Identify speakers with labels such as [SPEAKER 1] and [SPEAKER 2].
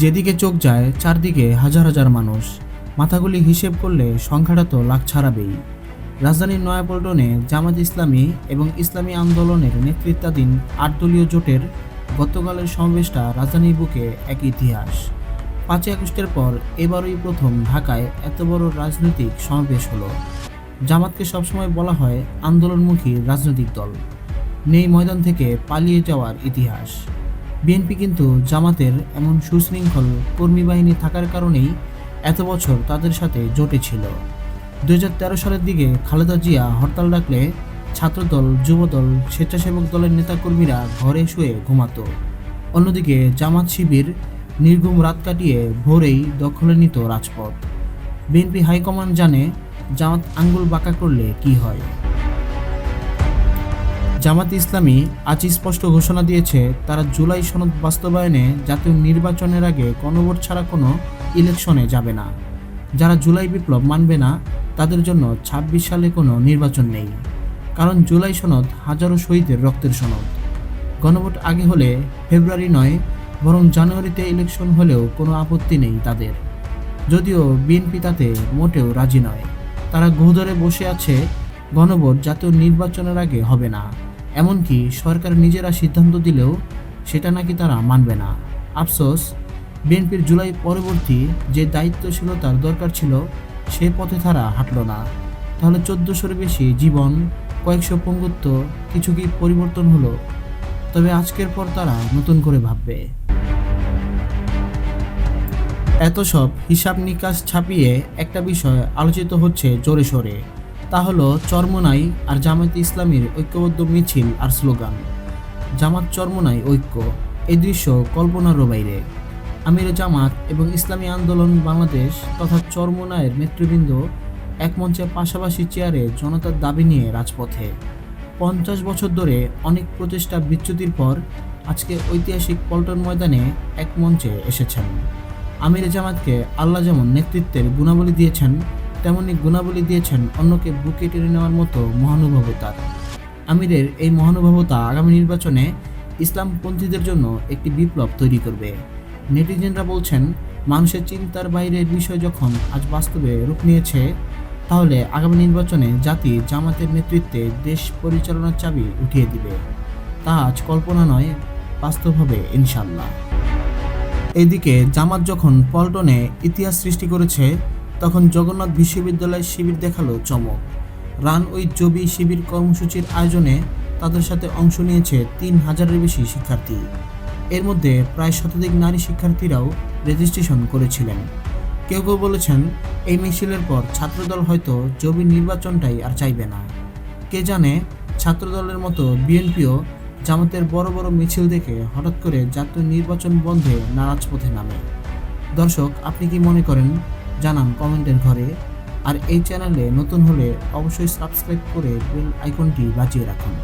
[SPEAKER 1] যেদিকে চোখ যায়, চারদিকে হাজার হাজার মানুষ। মাথাগুলি হিসেব করলে সংখ্যাটা তো লাখ ছাড়াবেই। রাজধানীর নয়াপল্টনে জামাত ইসলামী এবং ইসলামী আন্দোলনের নেতৃত্বাধীন আটদলীয় জোটের গতকালের সমাবেশটা রাজধানীর বুকে এক ইতিহাস। পাঁচই আগস্টের পর এবারই প্রথম ঢাকায় এত বড় রাজনৈতিক সমাবেশ হলো। জামাতকে সবসময় বলা হয় আন্দোলনমুখী রাজনৈতিক দল। নেই ময়দান থেকে পালিয়ে যাওয়ার ইতিহাস। বিএনপি কিন্তু জামাতের এমন সুশৃঙ্খল কর্মী বাহিনী থাকার কারণেই এত বছর তাদের সাথে জোটে ছিল। দু হাজার তেরো সালের দিকে খালেদা জিয়া হরতাল ডাকলে ছাত্রদল, যুবদল, স্বেচ্ছাসেবক দলের নেতাকর্মীরা ঘরে শুয়ে ঘুমাত। অন্যদিকে জামাত শিবির নির্ঘুম রাত কাটিয়ে ভোরেই দখলে নিত রাজপথ। বিএনপি হাইকমান্ড জানে জামাত আঙ্গুল বাঁকা করলে কি হয়। জামাত ইসলামী আজ স্পষ্ট ঘোষণা দিয়েছে, তারা জুলাই সনদ বাস্তবায়নে জাতীয় নির্বাচনের আগে গণভোট ছাড়া কোনো ইলেকশনে যাবে না। যারা জুলাই বিপ্লব মানবে না, তাদের জন্য ২৬ সালে কোনো নির্বাচন নেই। কারণ জুলাই সনদ হাজারো শহীদের রক্তের সনদ। গণভোট আগে হলে ফেব্রুয়ারি নয়, বরং জানুয়ারিতে ইলেকশন হলেও কোনো আপত্তি নেই তাদের। যদিও বিএনপি তাতে মোটেও রাজি নয়। তারা গুহদরে বসে আছে, গণভোট জাতীয় নির্বাচনের আগে হবে না। এমনকি সরকার নিজেরা সিদ্ধান্ত দিলেও সেটা নাকি তারা মানবে না। আফসোস, বিএনপির জুলাই পরবর্তী যে দায়িত্বশীলতার দরকার ছিল, সে পথে তারা হাঁটল না। তাহলে চোদ্দোশোর বেশি জীবন, কয়েকশো পঙ্গুত্ব, কিছু কি পরিবর্তন হলো? তবে আজকের পর তারা নতুন করে ভাববে। এত সব হিসাব নিকাশ ছাপিয়ে একটা বিষয় আলোচিত হচ্ছে জোরে সোরে। তা হলো চরমোনাই আর জামাত ইসলামীর ঐক্যবদ্ধ মিছিল আর স্লোগান, জামাত চরমোনাই ঐক্য, এই দৃশ্য কল্পনারও বাইরে। আমির জামাত এবং ইসলামী আন্দোলন বাংলাদেশ তথা চরমোনায়ের নেতৃবৃন্দ এক মঞ্চে পাশাপাশি চেয়ারে জনতার দাবি নিয়ে রাজপথে। পঞ্চাশ বছর ধরে অনেক প্রচেষ্টা বিচ্যুতির পর আজকে ঐতিহাসিক পল্টন ময়দানে এক মঞ্চে এসেছেন। আমির জামাতকে আল্লাহ যেমন নেতৃত্বের গুণাবলী দিয়েছেন তেমনি গুণাবলী দিয়েছেন অন্যকে বুকে টেনে নেওয়ার মতো মহানুভবতার আমিরের এই মহানুভবতা আগামী নির্বাচনে ইসলামপন্থীদের জন্য একটি বিপ্লব তৈরি করবে। নেটিজেনরা বলছেন, মানুষের চিন্তার বাইরের বিষয় যখন আজ বাস্তবে রূপ নিয়েছে, তাহলে আগামী নির্বাচনে জাতি জামাতের নেতৃত্বে দেশ পরিচালনার চাবি উঠিয়ে দিবে। তা আজ কল্পনা নয়, বাস্তব হবে ইনশাল্লাহ এদিকে জামাত যখন পল্টনে ইতিহাস সৃষ্টি করেছে তখন জগন্নাথ বিশ্ববিদ্যালয় শিবির দেখাল চমক। রান ওই জবি শিবির কর্মসূচির আয়োজনে তাদের সাথে অংশ নিয়েছে তিন হাজারের বেশি শিক্ষার্থী। এর মধ্যে প্রায় শতাধিক নারী শিক্ষার্থীরাও রেজিস্ট্রেশন করেছিলেন। কেউ কেউ বলেছেন, এই মিছিলের পর ছাত্রদল হয়তো জবি নির্বাচনটাই আর চাইবে না। কে জানে, ছাত্রদলের মতো বিএনপিও জামাতের বড় বড় মিছিল দেখে হঠাৎ করে জাতীয় নির্বাচন বন্ধে নারাজ পথে নামে। দর্শক, আপনি কি মনে করেন জানান কমেন্টের ঘরে। আর এই চ্যানেলে নতুন হলে অবশ্যই সাবস্ক্রাইব করে বেল আইকনটি বাজিয়ে রাখুন।